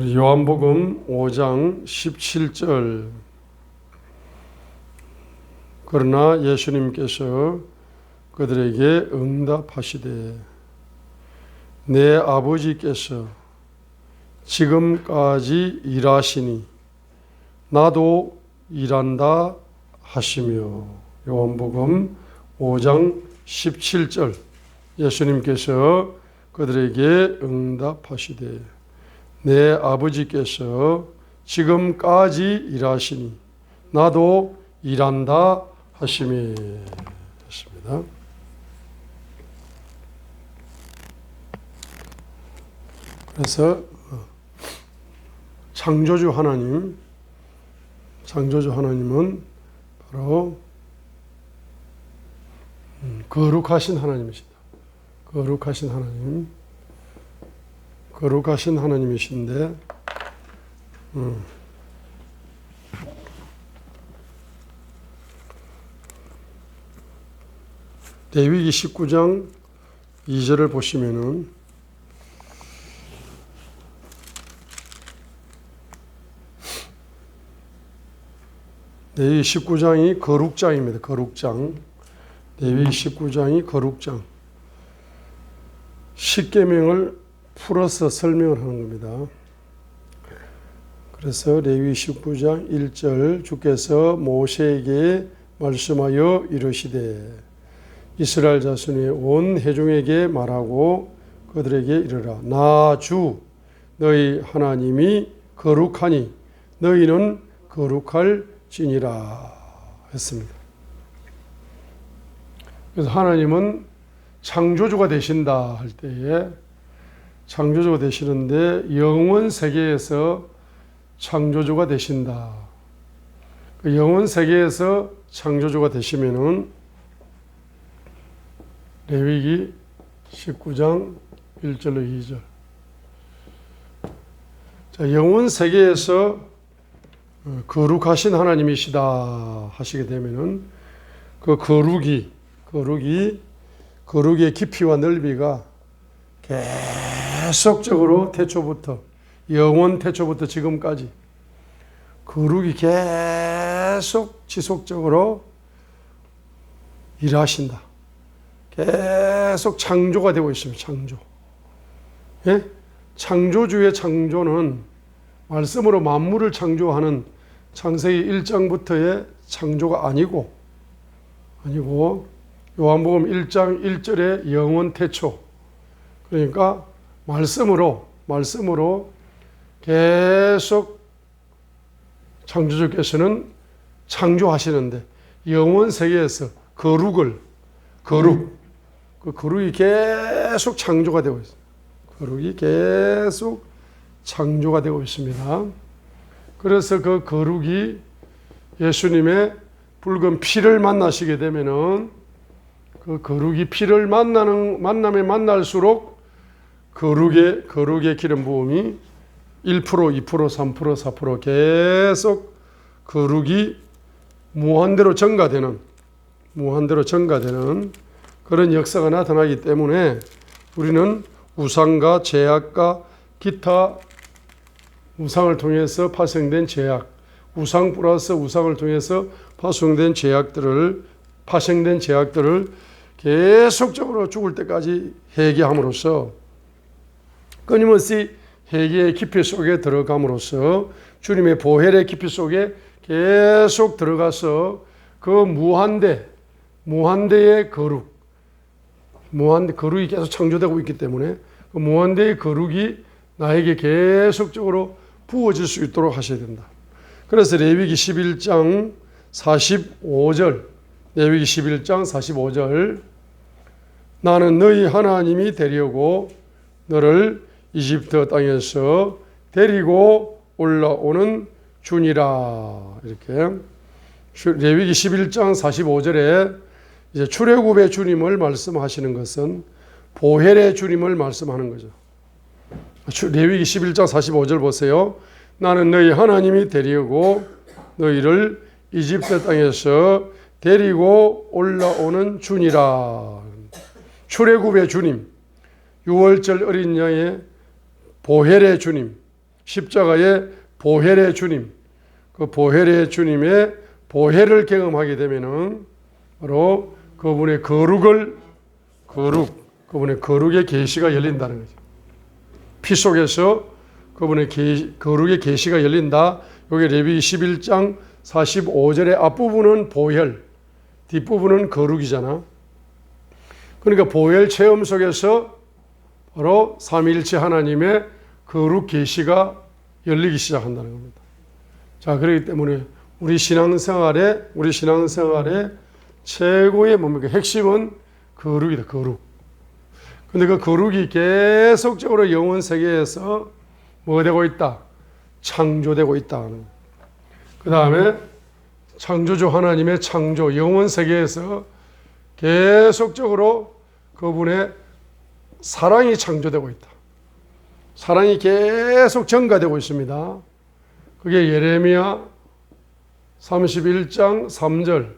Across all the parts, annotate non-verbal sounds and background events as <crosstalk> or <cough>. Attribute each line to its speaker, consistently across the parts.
Speaker 1: 요한복음 5장 17절. 그러나 예수님께서 그들에게 응답하시되 내 아버지께서 지금까지 일하시니 나도 일한다 하시며 요한복음 5장 17절. 예수님께서 그들에게 응답하시되 내 아버지께서 지금까지 일하시니 나도 일한다 하심이 했습니다. 그래서 어, 창조주 하나님, 창조주 하나님은 바로 음, 거룩하신 하나님이시다. 거룩하신 하나님. 거룩하신 하나님이신데, 음, 대위기 19장 2절을 보시면은 대위기 19장이 거룩장입니다. 거룩장. 대위기 19장이 거룩장. 십계명을 풀어서 설명을 하는 겁니다. 그래서 레위 19장 1절 주께서 모세에게 말씀하여 이르시되 이스라엘 자손의 온 회중에게 말하고 그들에게 이르라 나 주 너희 하나님이 거룩하니 너희는 거룩할지니라 했습니다. 그래서 하나님은 창조주가 되신다 할 때에 창조주가 되시는데 영원 세계에서 창조주가 되신다. 그 영원 세계에서 창조주가 되시면은 레위기 19장 1절로 2절. 자, 영원 세계에서 어, 거룩하신 하나님이시다 하시게 되면은 그 거룩이 거룩이 거룩의 깊이와 넓이가 계속 적으로 태초부터 영원 태초부터 지금까지 거룩이 계속 지속적으로 일하신다. 계속 창조가 되고 있습니다. 창조. 예? 창조주의 창조는 말씀으로 만물을 창조하는 창세기 1장부터의 창조가 아니고 아니고 요한복음 1장 1절의 영원 태초 그러니까 말씀으로 말씀으로 계속 창조주께서는 창조하시는데 영원 세계에서 거룩을 거룩 그 거룩이 계속 창조가 되고 있습니다. 거룩이 계속 창조가 되고 있습니다. 그래서 그 거룩이 예수님의 붉은 피를 만나시게 되면은 그 거룩이 피를 만나는 만남에 만날수록 거룩의 거룩의 기름 부음이 1%, 2%, 3%, 4% 계속 거룩이 무한대로 증가되는 무한대로 증가되는 그런 역사가 나타나기 때문에 우리는 우상과 제약과 기타 우상을 통해서 파생된 제약, 우상 플러스 우상을 통해서 파생된 제약들을 파생된 제약들을 계속적으로 죽을 때까지 회개함으로써 끊임없이 회개의 깊이 속에 들어감으로써 주님의 보혈의 깊이 속에 계속 들어가서 그 무한대 무한대의 거룩 무한 거룩이 계속 창조되고 있기 때문에 그 무한대의 거룩이 나에게 계속적으로 부어질 수 있도록 하셔야 된다. 그래서 레위기 11장 45절 레위기 11장 45절 나는 너희 하나님이 되려고 너를 이집트 땅에서 데리고 올라오는 주니라 이렇게 레위기 11장 45절에 이제 출애굽의 주님을 말씀하시는 것은 보혈의 주님을 말씀하는 거죠. 레위기 11장 45절 보세요. 나는 너희 하나님이 데리고 너희를 이집트 땅에서 데리고 올라오는 주니라. 출애굽의 주님, 유월절 어린 양의 보혈의 주님, 십자가의 보혈의 주님, 그 보혈의 주님의 보혈을 경험하게 되면은 바로 그분의 거룩을 거룩, 그분의 거룩의 계시가 열린다는 거죠. 피 속에서 그분의 계, 거룩의 계시가 열린다. 여기 레위 11장 45절의 앞부분은 보혈, 뒷부분은 거룩이잖아. 그러니까 보혈 체험 속에서 바로 삼위일체 하나님의 거룩 계시가 열리기 시작한다는 겁니다. 자, 그렇기 때문에 우리 신앙생활에 우리 신앙생활의 최고의 뭡니까? 핵심은 거룩이다. 거룩. 근데 그 거룩이 계속적으로 영원 세계에서 뭐 되고 있다? 창조되고 있다. 그 다음에 창조주 하나님의 창조, 영원 세계에서 계속적으로 그분의 사랑이 창조되고 있다. 사랑이 계속 전가되고 있습니다. 그게 예레미야 31장 3절.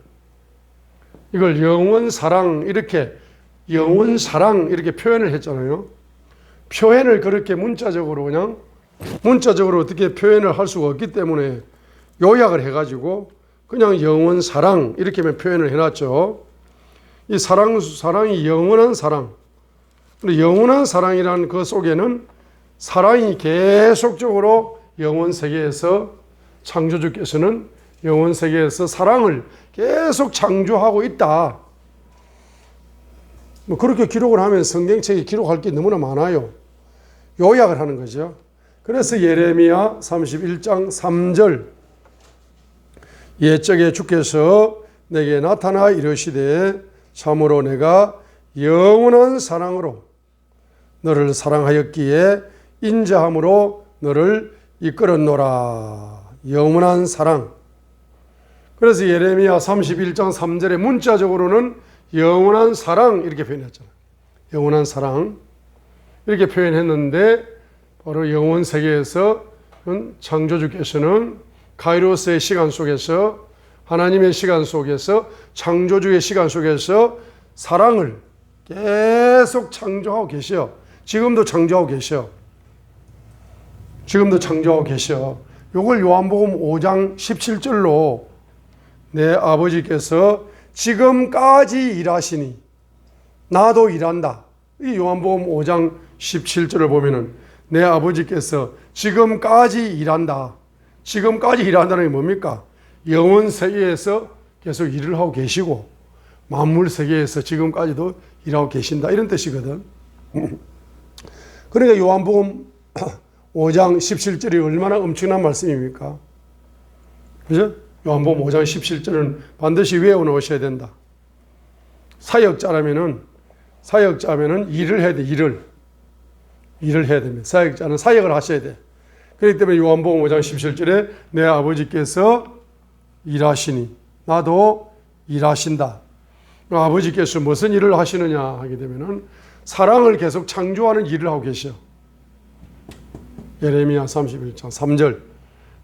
Speaker 1: 이걸 영원 사랑 이렇게 영원 사랑 이렇게 표현을 했잖아요. 표현을 그렇게 문자적으로 그냥 문자적으로 어떻게 표현을 할 수가 없기 때문에 요약을 해가지고 그냥 영원 사랑 이렇게만 표현을 해놨죠. 이 사랑 사랑이 영원한 사랑. 영원한 사랑이라는 그 속에는 사랑이 계속적으로 영원 세계에서 창조주께서는 영원 세계에서 사랑을 계속 창조하고 있다. 뭐 그렇게 기록을 하면 성경책에 기록할 게 너무나 많아요. 요약을 하는 거죠. 그래서 예레미야 31장 3절 옛적에 주께서 내게 나타나 이르시되 참으로 내가 영원한 사랑으로 너를 사랑하였기에 인자함으로 너를 이끌었노라. 영원한 사랑. 그래서 예레미야 31장 3절에 문자적으로는 영원한 사랑 이렇게 표현했잖아요. 영원한 사랑 이렇게 표현했는데 바로 영원 세계에서 창조주께서는 카이로스의 시간 속에서 하나님의 시간 속에서 창조주의 시간 속에서 사랑을 계속 창조하고 계셔. 지금도 창조하고 계셔. 지금도 창조하고 계셔. 요걸 요한복음 5장 17절로 내 아버지께서 지금까지 일하시니 나도 일한다. 이 요한복음 5장 17절을 보면은 내 아버지께서 지금까지 일한다. 지금까지 일한다는 게 뭡니까? 영원 세계에서 계속 일을 하고 계시고 만물 세계에서 지금까지도 일하고 계신다. 이런 뜻이거든. 그러니까 요한복음 <clears throat> 5장 17절이 얼마나 엄청난 말씀입니까? 그죠? 요한복음 5장 17절은 반드시 외워 놓으셔야 된다. 사역자라면은 사역자면은 일을 해야 돼. 일을 일을 해야 됩니다. 사역자는 사역을 하셔야 돼. 그렇기 때문에 요한복음 5장 17절에 내 아버지께서 일하시니 나도 일하신다. 아버지께서 무슨 일을 하시느냐 하게 되면은 사랑을 계속 창조하는 일을 하고 계셔. 예레미야 31장 3절.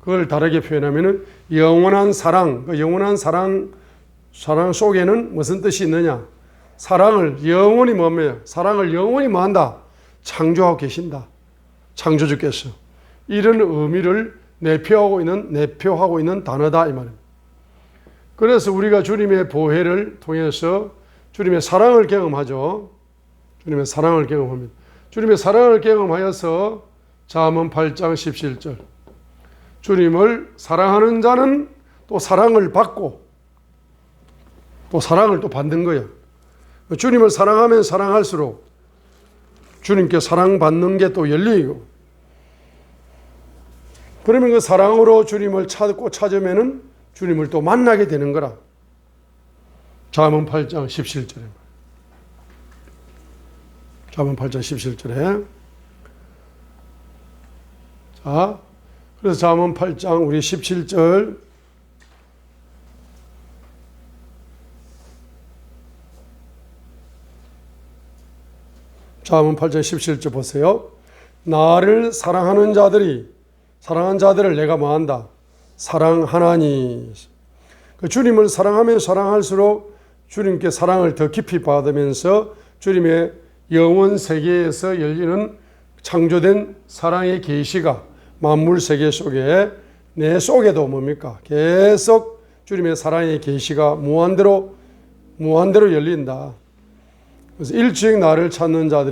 Speaker 1: 그걸 다르게 표현하면은 영원한 사랑, 그 영원한 사랑 사랑 속에는 무슨 뜻이 있느냐? 사랑을 영원히 뭐며 사랑을 영원히 뭐한다? 창조하고 계신다. 창조주께서 이런 의미를 내표하고 있는 내표하고 있는 단어다 이 말입니다. 그래서 우리가 주님의 보혜를 통해서 주님의 사랑을 경험하죠. 주님의 사랑을 경험합니다. 주님의 사랑을 경험하여서 잠언 8장 17절 주님을 사랑하는 자는 또 사랑을 받고 또 사랑을 또 받는 거야. 주님을 사랑하면 사랑할수록 주님께 사랑받는 게 또 열리고 그러면 그 사랑으로 주님을 찾고 찾으면은 주님을 또 만나게 되는 거라. 잠언 8장 17절에. 잠언 8장 17절에. 자, 그래서 잠언 8장 우리 17절 잠언 8장 17절 보세요. 나를 사랑하는 자들이 사랑한 자들을 내가 뭐한다? 사랑하나니. 그 주님을 사랑하면 사랑할수록 주님께 사랑을 더 깊이 받으면서 주님의 영원 세계에서 열리는 창조된 사랑의 계시가 만물 세계 속에 내 속에도 뭡니까? 계속 주님의 사랑의 계시가 무한대로 무한대로 열린다. 그래서 일찍 나를 찾는 자들이